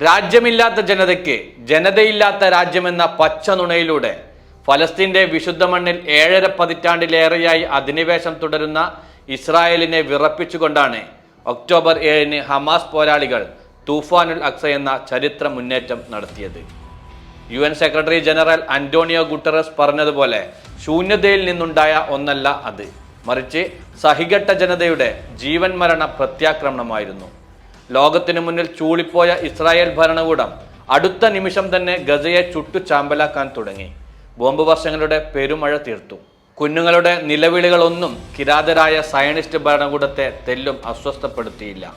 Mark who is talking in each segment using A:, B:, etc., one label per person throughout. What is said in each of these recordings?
A: രാജ്യമില്ലാത്ത ജനതയ്ക്ക് ജനതയില്ലാത്ത രാജ്യമെന്ന പച്ച നുണയിലൂടെ ഫലസ്തീന്റെ വിശുദ്ധ മണ്ണിൽ ഏഴര പതിറ്റാണ്ടിലേറെയായി അധിനിവേശം തുടരുന്ന ഇസ്രായേലിനെ വിറപ്പിച്ചുകൊണ്ടാണ് ഒക്ടോബർ ഏഴിന് ഹമാസ് പോരാളികൾ തൂഫാനുൽ അക്സ എന്ന ചരിത്ര മുന്നേറ്റം നടത്തിയത്. U N secretary general Antonio Guterres പറഞ്ഞതുപോലെ ശൂന്യതയിൽ നിന്നുണ്ടായ ഒന്നല്ല അത്. മറിച്ച് സഹികെട്ട ജനതയുടെ ജീവൻ മരണ പ്രത്യാക്രമണമായിരുന്നു. ലോകത്തിനു മുന്നിൽ ചൂളിപ്പോയ ഇസ്രായേൽ ഭരണകൂടം അടുത്ത നിമിഷം തന്നെ ഗസയെ ചുട്ടു ചാമ്പലാക്കാൻ തുടങ്ങി. ബോംബ് വർഷങ്ങളുടെ പെരുമഴ തീർത്തു. കുഞ്ഞുങ്ങളുടെ നിലവിളികളൊന്നും കിരാതരായ സയനിസ്റ്റ് ഭരണകൂടത്തെ തെല്ലും അസ്വസ്ഥപ്പെടുത്തിയില്ല.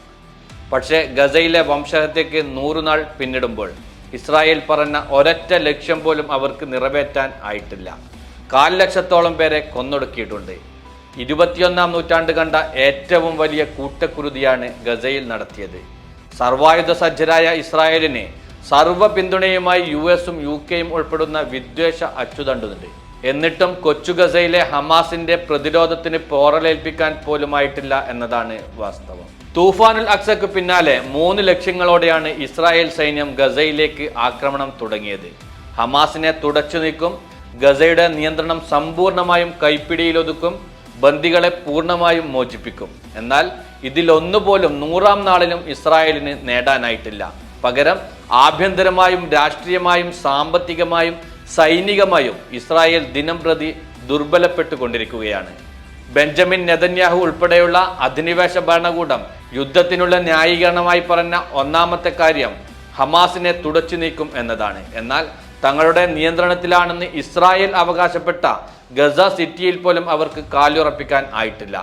A: പക്ഷേ ഗസയിലെ വംശഹത്യക്ക് നൂറുനാൾ പിന്നിടുമ്പോൾ ഇസ്രായേൽ പറഞ്ഞ ഒരൊറ്റ ലക്ഷ്യം പോലും അവർക്ക് നിറവേറ്റാൻ ആയിട്ടില്ല. കാൽ ലക്ഷത്തോളം പേരെ കൊന്നൊടുക്കിയിട്ടുണ്ട്. ഇരുപത്തിയൊന്നാം നൂറ്റാണ്ട് കണ്ട ഏറ്റവും വലിയ കൂട്ടക്കുരുതിയാണ് ഗസയിൽ നടത്തിയത്. സർവായുധ സജ്ജരായ ഇസ്രായേലിനെ സർവ പിന്തുണയുമായി യു എസും യു കെയും ഉൾപ്പെടുന്ന വിദ്വേഷ അച്ചുതണ്ടുന്നുണ്ട് എന്നിട്ടും കൊച്ചു ഗസയിലെ ഹമാസിന്റെ പ്രതിരോധത്തിന് പോറലേൽപ്പിക്കാൻ പോലുമായിട്ടില്ല എന്നതാണ് വാസ്തവം. തൂഫാനുൽ അക്സക്ക് പിന്നാലെ മൂന്ന് ലക്ഷ്യങ്ങളോടെയാണ് ഇസ്രായേൽ സൈന്യം ഗസയിലേക്ക് ആക്രമണം തുടങ്ങിയത്. ഹമാസിനെ തുടച്ചു നീക്കും ഗസയുടെ നിയന്ത്രണം സമ്പൂർണമായും കൈപ്പിടിയിലൊതുക്കും ബന്ദികളെ പൂർണമായും മോചിപ്പിക്കും. എന്നാൽ ഇതിലൊന്നുപോലും നൂറാം നാളിലും ഇസ്രായേലിന് നേടാനായിട്ടില്ല. പകരം ആഭ്യന്തരമായും രാഷ്ട്രീയമായും സാമ്പത്തികമായും സൈനികമായും ഇസ്രായേൽ ദിനം പ്രതി ദുർബലപ്പെട്ടുകൊണ്ടിരിക്കുകയാണ്. ബെഞ്ചമിൻ നെതന്യാഹു ഉൾപ്പെടെയുള്ള അധിനിവേശ ഭരണകൂടം യുദ്ധത്തിനുള്ള ന്യായീകരണമായി പറഞ്ഞ ഒന്നാമത്തെ കാര്യം ഹമാസിനെ തുടച്ചു നീക്കും എന്നതാണ്. എന്നാൽ തങ്ങളുടെ നിയന്ത്രണത്തിലാണെന്ന് ഇസ്രായേൽ അവകാശപ്പെട്ട ഗസ സിറ്റിയിൽ പോലും അവർക്ക് കാലുറപ്പിക്കാൻ ആയിട്ടില്ല.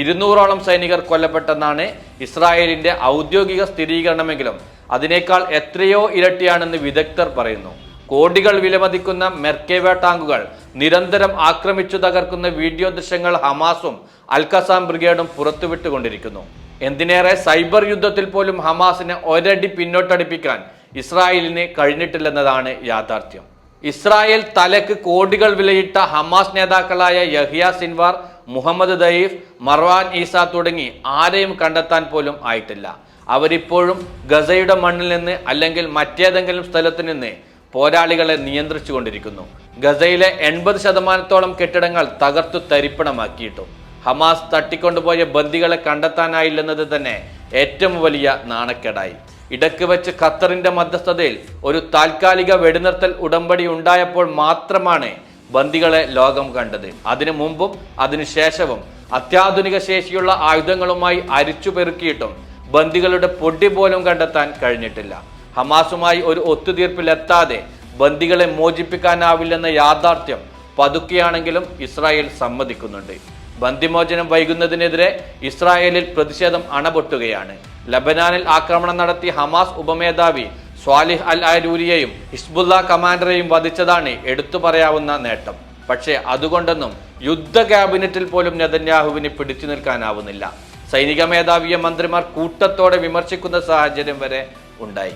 A: ഇരുന്നൂറോളം സൈനികർ കൊല്ലപ്പെട്ടെന്നാണ് ഇസ്രായേലിന്റെ ഔദ്യോഗിക സ്ഥിരീകരണമെങ്കിലും അതിനേക്കാൾ എത്രയോ ഇരട്ടിയാണെന്ന് വിദഗ്ധർ പറയുന്നു. കോടികൾ വിലമതിക്കുന്ന മെർക്കേവ ടാങ്കുകൾ നിരന്തരം ആക്രമിച്ചു തകർക്കുന്ന വീഡിയോ ദൃശ്യങ്ങൾ ഹമാസും അൽക്കസാം ബ്രിഗേഡും പുറത്തുവിട്ടുകൊണ്ടിരിക്കുന്നു. എന്തിനേറെ സൈബർ യുദ്ധത്തിൽ പോലും ഹമാസിനെ ഒരടി പിന്നോട്ടടിപ്പിക്കാൻ ഇസ്രായേലിന് കഴിഞ്ഞിട്ടില്ലെന്നതാണ് യാഥാർത്ഥ്യം. ഇസ്രായേൽ തലക്ക് കോടികൾ വിലയിട്ട ഹമാസ് നേതാക്കളായ Yahya Sinwar Mohammed Deif Marwan Issa തുടങ്ങി ആരെയും കണ്ടെത്താൻ പോലും ആയിട്ടില്ല. അവരിപ്പോഴും ഗസയുടെ മണ്ണിൽ നിന്ന് അല്ലെങ്കിൽ മറ്റേതെങ്കിലും സ്ഥലത്ത് നിന്ന് പോരാളികളെ നിയന്ത്രിച്ചു കൊണ്ടിരിക്കുന്നു ഗസയിലെ എൺപത് ശതമാനത്തോളം കെട്ടിടങ്ങൾ തകർത്തു തരിപ്പണമാക്കിയിട്ടു. ഹമാസ് തട്ടിക്കൊണ്ടുപോയ ബന്ദികളെ കണ്ടെത്താനായില്ലെന്നത് തന്നെ ഏറ്റവും വലിയ നാണക്കേടായി. ഇടയ്ക്ക് വെച്ച് ഖത്തറിന്റെ മധ്യസ്ഥതയിൽ ഒരു താൽക്കാലിക വെടിനിർത്തൽ ഉടമ്പടി ഉണ്ടായപ്പോൾ മാത്രമാണ് ബന്ദികളെ ലോകം കണ്ടത്. അതിനു മുമ്പും അതിനുശേഷവും അത്യാധുനിക ശേഷിയുള്ള ആയുധങ്ങളുമായി അരിച്ചു പെറുക്കിയിട്ടും ബന്ദികളുടെ പൊടി പോലും കണ്ടെത്താൻ കഴിഞ്ഞിട്ടില്ല. ഹമാസുമായി ഒരു ഒത്തുതീർപ്പിലെത്താതെ ബന്ദികളെ മോചിപ്പിക്കാനാവില്ലെന്ന യാഥാർത്ഥ്യം പതുക്കെയാണെങ്കിലും ഇസ്രായേൽ സമ്മതിക്കുന്നുണ്ട്. ബന്ദിമോചനം വൈകുന്നതിനെതിരെ ഇസ്രായേലിൽ പ്രതിഷേധം അണപൊട്ടുകയാണ്. ലബനാനിൽ ആക്രമണം നടത്തി ഹമാസ് ഉപമേധാവി സ്വാലിഹ് അൽ അരൂരിയെയും ഹിസ്ബുല്ല കമാൻഡറെയും വധിച്ചതാണ് എടുത്തു പറയാവുന്ന നേട്ടം. പക്ഷേ അതുകൊണ്ടൊന്നും യുദ്ധ ക്യാബിനറ്റിൽ പോലും നെതന്യാഹുവിന് പിടിച്ചു നിൽക്കാനാവുന്നില്ല. സൈനിക മേധാവിയെ മന്ത്രിമാർ കൂട്ടത്തോടെ വിമർശിക്കുന്ന സാഹചര്യം വരെ ഉണ്ടായി.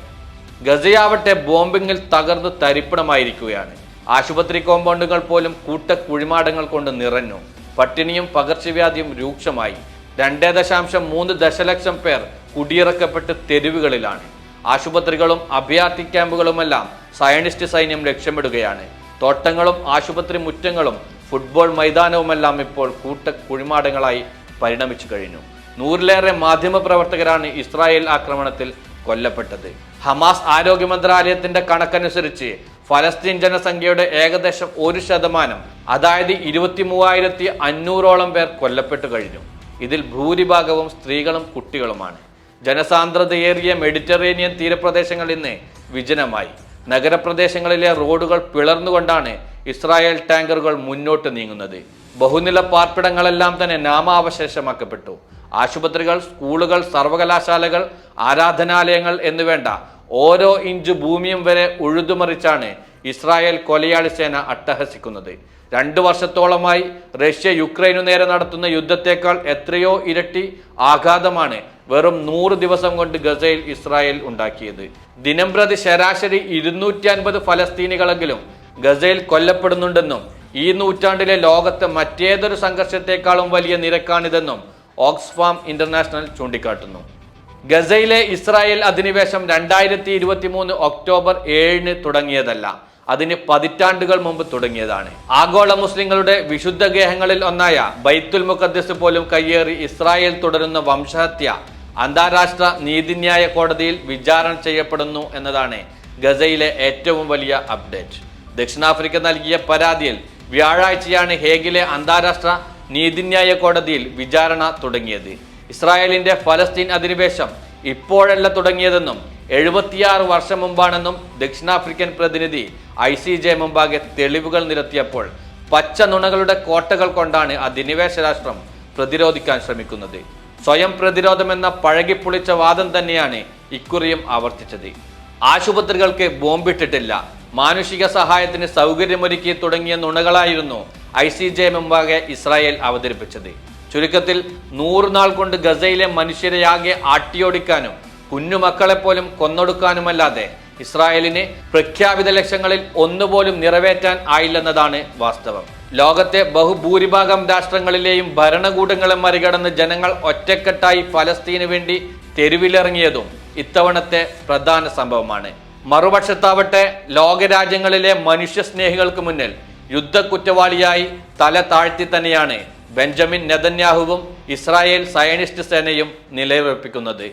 A: ഗസയാവട്ടെ ബോംബിങ്ങിൽ തകർന്ന് തരിപ്പണമായിരിക്കുകയാണ്. ആശുപത്രി കോമ്പൗണ്ടുകൾ പോലും കൂട്ട കുഴിമാടങ്ങൾ കൊണ്ട് നിറഞ്ഞു. പട്ടിണിയും പകർച്ചവ്യാധിയും രൂക്ഷമായി. രണ്ടേ ദശാംശം മൂന്ന് ദശലക്ഷം പേർ കുടിയിറക്കപ്പെട്ട് തെരുവുകളിലാണ്. ആശുപത്രികളും അഭയാർത്ഥി ക്യാമ്പുകളുമെല്ലാം സയനിസ്റ്റ് സൈന്യം ലക്ഷ്യമിടുകയാണ്. തോട്ടങ്ങളും ആശുപത്രി മുറ്റങ്ങളും ഫുട്ബോൾ മൈതാനവുമെല്ലാം ഇപ്പോൾ കൂട്ട കുഴിമാടങ്ങളായി പരിണമിച്ചു കഴിഞ്ഞു. നൂറിലേറെ മാധ്യമപ്രവർത്തകരാണ് ഇസ്രായേൽ ആക്രമണത്തിൽ കൊല്ലപ്പെട്ടത്. ഹമാസ് ആരോഗ്യ മന്ത്രാലയത്തിന്റെ കണക്കനുസരിച്ച് ഫലസ്തീൻ ജനസംഖ്യയുടെ ഏകദേശം ഒരു ശതമാനം അതായത് ഇരുപത്തി മൂവായിരത്തി അഞ്ഞൂറോളം പേർ കൊല്ലപ്പെട്ടു കഴിഞ്ഞു. ഇതിൽ ഭൂരിഭാഗവും സ്ത്രീകളും കുട്ടികളുമാണ്. ജനസാന്ദ്രതയേറിയ മെഡിറ്ററേനിയൻ തീരപ്രദേശങ്ങൾ ഇന്ന് വിജനമായി. നഗരപ്രദേശങ്ങളിലെ റോഡുകൾ പിളർന്നുകൊണ്ടാണ് ഇസ്രായേൽ ടാങ്കറുകൾ മുന്നോട്ട് നീങ്ങുന്നത്. ബഹുനില പാർപ്പിടങ്ങളെല്ലാം തന്നെ നാമാവശേഷമാക്കപ്പെട്ടു. ആശുപത്രികൾ സ്കൂളുകൾ സർവകലാശാലകൾ ആരാധനാലയങ്ങൾ എന്നുവേണ്ട ഓരോ ഇഞ്ച് ഭൂമിയും വരെ ഉഴുതുമറിച്ചാണ് ഇസ്രായേൽ കൊലയാളി സേന അട്ടഹസിക്കുന്നത്. രണ്ടു വർഷത്തോളമായി റഷ്യ യുക്രൈനു നേരെ നടത്തുന്ന യുദ്ധത്തേക്കാൾ എത്രയോ ഇരട്ടി ആഘാതമാണ് വെറും നൂറ് ദിവസം കൊണ്ട് ഗസയിൽ ഇസ്രായേൽ ഉണ്ടാക്കിയത്. ദിനംപ്രതി ശരാശരി ഇരുന്നൂറ്റി അൻപത് ഫലസ്തീനികളെങ്കിലും ഗസയിൽ കൊല്ലപ്പെടുന്നുണ്ടെന്നും ഈ നൂറ്റാണ്ടിലെ ലോകത്തെ മറ്റേതൊരു സംഘർഷത്തെക്കാളും വലിയ നിരക്കാണിതെന്നും ഓക്സ്ഫാം ഇന്റർനാഷണൽ ചൂണ്ടിക്കാട്ടുന്നു. ഗസയിലെ ഇസ്രായേൽ അധിനിവേശം രണ്ടായിരത്തി ഇരുപത്തി മൂന്ന് ഒക്ടോബർ ഏഴിന് തുടങ്ങിയതല്ല. അതിന് പതിറ്റാണ്ടുകൾ മുമ്പ് തുടങ്ങിയതാണ്. ആഗോള മുസ്ലിങ്ങളുടെ വിശുദ്ധ ഗേഹങ്ങളിൽ ഒന്നായ ബൈത്തുൽ മുഖദ്ദസ് പോലും കയ്യേറി ഇസ്രായേൽ തുടരുന്ന വംശഹത്യ അന്താരാഷ്ട്ര നീതിന്യായ കോടതിയിൽ വിചാരണ ചെയ്യപ്പെടുന്നു എന്നതാണ് ഗസയിലെ ഏറ്റവും വലിയ അപ്ഡേറ്റ്. ദക്ഷിണാഫ്രിക്ക നൽകിയ പരാതിയിൽ വ്യാഴാഴ്ചയാണ് ഹേഗിലെ അന്താരാഷ്ട്ര നീതിന്യായ കോടതിയിൽ വിചാരണ തുടങ്ങിയത്. ഇസ്രായേലിന്റെ ഫലസ്തീൻ അധിനിവേശം ഇപ്പോഴല്ല തുടങ്ങിയതെന്നും എഴുപത്തിയാറ് വർഷം മുമ്പാണെന്നും ദക്ഷിണാഫ്രിക്കൻ പ്രതിനിധി ഐ സി ജെ മുമ്പാകെ തെളിവുകൾ നിരത്തിയപ്പോൾ പച്ച നുണകളുടെ കോട്ടകൾ കൊണ്ടാണ് അധിനിവേശ രാഷ്ട്രം പ്രതിരോധിക്കാൻ ശ്രമിക്കുന്നത്. സ്വയം പ്രതിരോധമെന്ന പഴകിപ്പൊളിച്ച വാദം തന്നെയാണ് ഇക്കുറിയും ആവർത്തിച്ചത്. ആശുപത്രികൾക്ക് ബോംബിട്ടിട്ടില്ല. മാനുഷിക സഹായത്തിന് സൗകര്യമൊരുക്കി തുടങ്ങിയ നുണകളായിരുന്നു ഐ സി ജെ മുമ്പാകെ ഇസ്രായേൽ അവതരിപ്പിച്ചത്. ചുരുക്കത്തിൽ നൂറുനാൾ കൊണ്ട് ഗസയിലെ മനുഷ്യരെ മനുഷ്യരെയാകെ ആട്ടിയോടിക്കാനും കുഞ്ഞുമക്കളെപ്പോലും കൊന്നൊടുക്കാനുമല്ലാതെ ഇസ്രായേലിന് പ്രഖ്യാപിത ലക്ഷ്യങ്ങളിൽ ഒന്നുപോലും നിറവേറ്റാൻ ആയില്ലെന്നതാണ് വാസ്തവം. ലോകത്തെ ബഹുഭൂരിഭാഗം രാഷ്ട്രങ്ങളിലെയും ഭരണകൂടങ്ങളെ മറികടന്ന് ജനങ്ങൾ ഒറ്റക്കെട്ടായി ഫലസ്തീന് വേണ്ടി തെരുവിലിറങ്ങിയതും ഇത്തവണത്തെ പ്രധാന സംഭവമാണ്. മറുപക്ഷത്താവട്ടെ ലോകരാജ്യങ്ങളിലെ മനുഷ്യസ്നേഹികൾക്ക് മുന്നിൽ യുദ്ധക്കുറ്റവാളിയായി തല താഴ്ത്തി തന്നെയാണ് ബെഞ്ചമിൻ നെതന്യാഹുവും ഇസ്രായേൽ സയനിസ്റ്റ് സേനയും നിലയുറപ്പിക്കുന്നത്.